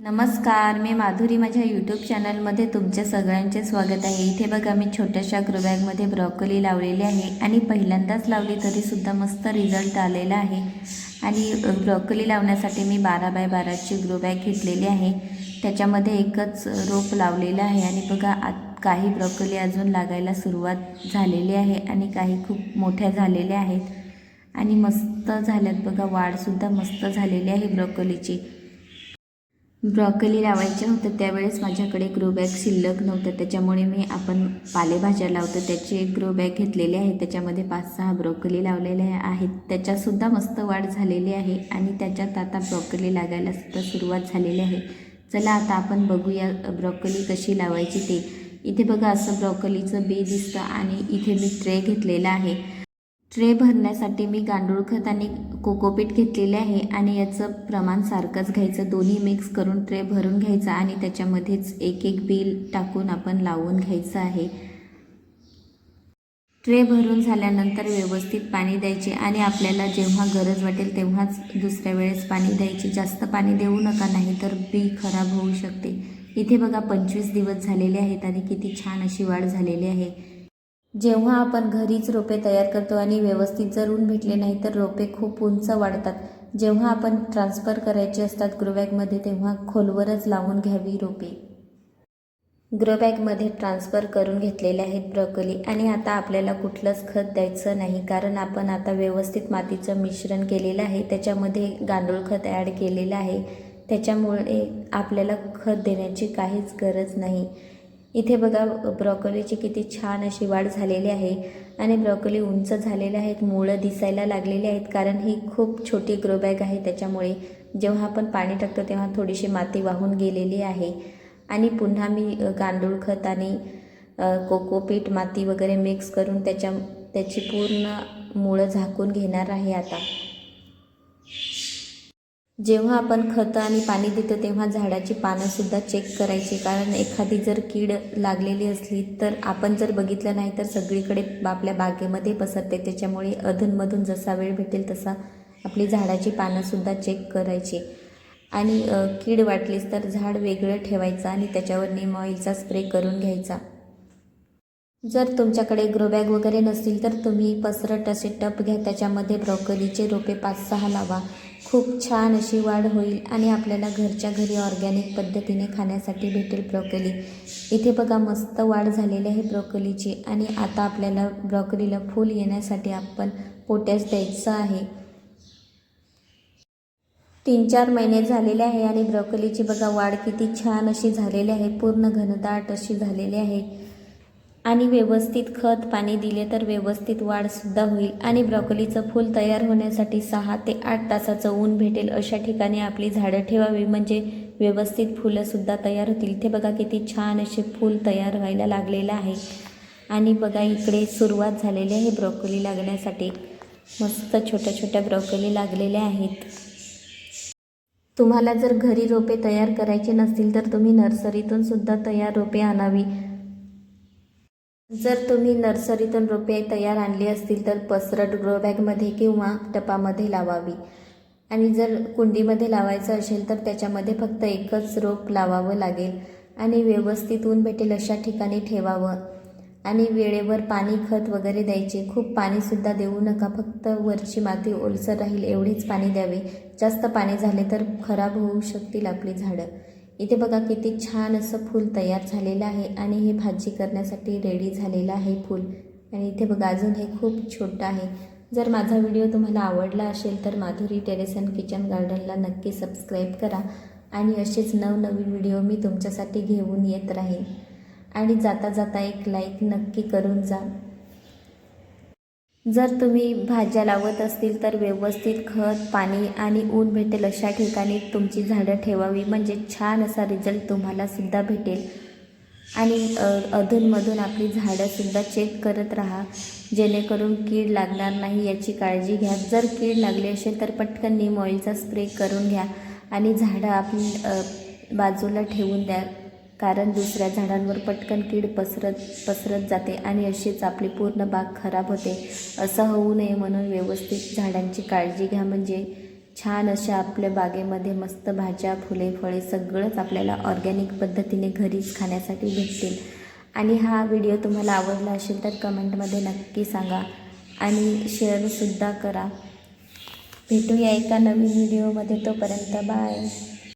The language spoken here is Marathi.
नमस्कार मी माधुरी माझ्या यूट्यूब चॅनलमध्ये तुमच्या सगळ्यांचे स्वागत आहे. इथे बघा मी छोट्याशा ग्रोबॅगमध्ये ब्रॉकली लावलेली आहे आणि पहिल्यांदाच लावली तरीसुद्धा मस्त रिझल्ट आलेला आहे. आणि ब्रॉकली लावण्यासाठी मी बारा बाय बाराची ग्रोबॅग घेतलेली आहे. त्याच्यामध्ये एकच रोप लावलेलं आहे आणि बघा आत काही ब्रॉकली अजून लागायला सुरुवात झालेली आहे आणि काही खूप मोठ्या झालेल्या आहेत. आणि मस्त झाल्यात बघा वाढसुद्धा मस्त झालेली आहे ब्रॉकलीची. ब्रॉकली लावायच्या होत्या त्यावेळेस माझ्याकडे ग्रो बॅग शिल्लक नव्हतं. त्याच्यामुळे मी आपण पालेभाज्या लावतो. त्याची एक ग्रो बॅग घेतलेली आहे. त्याच्यामध्ये पाच सहा ब्रॉकली लावलेल्या आहेत. त्याच्यातसुद्धा मस्त वाढ झालेली आहे आणि त्याच्यात आता ब्रॉकली लागायला सुद्धा सुरुवात झालेली आहे. चला आता आपण बघूया ब्रॉकली कशी लावायची ते. इथे बघा असं ब्रॉकलीचं बी दिसतं आणि इथे मी ट्रे घेतलेला आहे. ट्रे भरण्यासाठी मी गांडूळ खत आणि कोकोपीट घेतलेले आहे आणि याचं प्रमाण सारखंच घ्यायचं. दोन्ही मिक्स करून ट्रे भरून घ्यायचा आणि त्याच्यामध्येच एक एक बिल टाकून आपण लावून घ्यायचं आहे. ट्रे भरून झाल्यानंतर व्यवस्थित पाणी द्यायचे आणि आपल्याला जेव्हा गरज वाटेल तेव्हाच दुसऱ्या वेळेस पाणी द्यायचे. जास्त पाणी देऊ नका नाही तर बी खराब होऊ शकते. इथे बघा पंचवीस दिवस झालेले आहेत आणि किती छान अशी वाढ झालेली आहे. जेव्हा आपण घरीच रोपे तयार करतो आणि व्यवस्थित जर ऊन भेटले नाही तर रोपे खूप उंच वाढतात. जेव्हा आपण ट्रान्सफर करायचे असतात ग्रोबॅगमध्ये तेव्हा खोलवरच लावून घ्यावी रोपे. ग्रोबॅगमध्ये ट्रान्सफर करून घेतलेले आहेत ब्रॉकली आणि आता आपल्याला कुठलंच खत द्यायचं नाही कारण आपण आता व्यवस्थित मातीचं मिश्रण केलेलं आहे. त्याच्यामध्ये गांडूळ खत ॲड केलेलं आहे. त्याच्यामुळे आपल्याला खत देण्याची काहीच गरज नाही. इथे बघा ब्रॉकोलीची किती छान अशी वाढ झालेली आहे आणि ब्रॉकोली उंच झालेल्या आहेत मुळं दिसायला लागलेली आहेत कारण ही खूप छोटी ग्रोबॅग आहे त्याच्यामुळे जेव्हा आपण पाणी टाकतो तेव्हा थोडीशी माती वाहून गेलेली आहे. आणि पुन्हा मी गांडूळ खत आणि कोकोपीट माती वगैरे मिक्स करून त्याच्या त्याची पूर्ण मुळं झाकून घेणार आहे आता. जेव्हा आपण खतं आणि पाणी देतो तेव्हा झाडाची पानंसुद्धा चेक करायची. कारण एखादी जर कीड लागलेली असली तर आपण जर बघितलं नाही तर सगळीकडे आपल्या बागेमध्ये पसरते. त्याच्यामुळे अधूनमधून जसा वेळ भेटेल तसा आपली झाडाची पानंसुद्धा चेक करायची. आणि कीड वाटलीच तर झाड वेगळं ठेवायचं आणि त्याच्यावर निम ऑइलचा स्प्रे करून घ्यायचा. जर तुमच्याकडे ग्रोबॅग वगैरे नसतील तर तुम्ही पसरट असे टप घ्या. त्याच्यामध्ये ब्रॉकलीचे रोपे पाच सहा लावा. खूप छान अशी वाढ होईल आणि आपल्याला घरच्या घरी ऑर्गॅनिक पद्धतीने खाण्यासाठी भेटेल ब्रॉकली. इथे बघा मस्त वाढ झालेली आहे ब्रॉकलीची आणि आता आपल्याला ब्रॉकलीला फूल येण्यासाठी आपण पोटॅश द्यायचं आहे. तीन चार महिने झालेले आहे आणि ब्रॉकलीची बघा वाढ किती छान अशी झालेली आहे. पूर्ण घनदाट अशी झालेली आहे. आणि व्यवस्थित खत पाणी दिले तर व्यवस्थित वाढसुद्धा होईल. आणि ब्रॉकलीचं फूल तयार होण्यासाठी सहा ते आठ तासाचं ऊन भेटेल अशा ठिकाणी आपली झाडं ठेवावी. म्हणजे व्यवस्थित फुलंसुद्धा तयार होतील. ते बघा किती छान असे फूल तयार व्हायला लागलेलं आहे. आणि बघा इकडे सुरुवात झालेली आहे ब्रॉकली लागण्यासाठी. मस्त छोट्या छोट्या ब्रॉकली लागलेल्या आहेत. तुम्हाला जर घरी रोपे तयार करायचे नसतील तर तुम्ही नर्सरीतून सुद्धा तयार रोपे आणावी. जर तुम्ही नर्सरीतून रोपे तयार आणली असतील तर पसरट ग्रो बॅगमध्ये किंवा टपामध्ये लावावी. आणि जर कुंडीमध्ये लावायचं असेल तर त्याच्यामध्ये फक्त एकच रोप लावावं लागेल आणि व्यवस्थित ऊन भेटेल अशा ठिकाणी ठेवावं. आणि वेळेवर पाणी खत वगैरे द्यायचे. खूप पाणीसुद्धा देऊ नका. फक्त वरची माती ओलसर राहील एवढेच पाणी द्यावे. जास्त पाणी झाले तर खराब होऊ शकतील आपली झाडं. इथे बघा किती छान असं फूल तयार झालेलं आहे आणि हे भाजी करण्यासाठी रेडी झालेलं आहे फूल. आणि इथे बघा अजून हे खूप छोटं आहे. जर माझा व्हिडिओ तुम्हाला आवडला असेल तर माधुरी टेरेस अँड किचन गार्डनला नक्की सबस्क्राईब करा. आणि असेच नवनवीन व्हिडिओ मी तुमच्यासाठी घेऊन येत राहीन. आणि जाता जाता एक लाईक नक्की करून जा. जर तुम्ही भाज्या लावत असतील तर व्यवस्थित खत पाणी आणि ऊन भेटेल अशा ठिकाणी तुमची झाडं ठेवावी. म्हणजे छान असा रिझल्ट तुम्हाला सुद्धा भेटेल. आणि अधूनमधून आपली झाडंसुद्धा चेक करत राहा. जेणेकरून कीड लागणार नाही याची काळजी घ्या. जर कीड लागली असेल तर पटकन नीम ऑइलचा स्प्रे करून घ्या. आणि झाडं आपली बाजूला ठेवून द्या. कारण दुसऱ्या झाडांवर पटकन कीड पसरत पसरत जाते आणि अशीच आपली पूर्ण बाग खराब होते. असं होऊ नये म्हणून व्यवस्थित झाडांची काळजी घ्या म्हणजे छान अशा आपल्या बागेमध्ये मस्त भाज्या फुले फळे सगळंच आपल्याला ऑर्गॅनिक पद्धतीने घरीच खाण्यासाठी भेटतील. आणि हा व्हिडिओ तुम्हाला आवडला असेल तर कमेंटमध्ये नक्की सांगा आणि शेअरसुद्धा करा. भेटूया एका नवीन व्हिडिओमध्ये. तोपर्यंत बाय.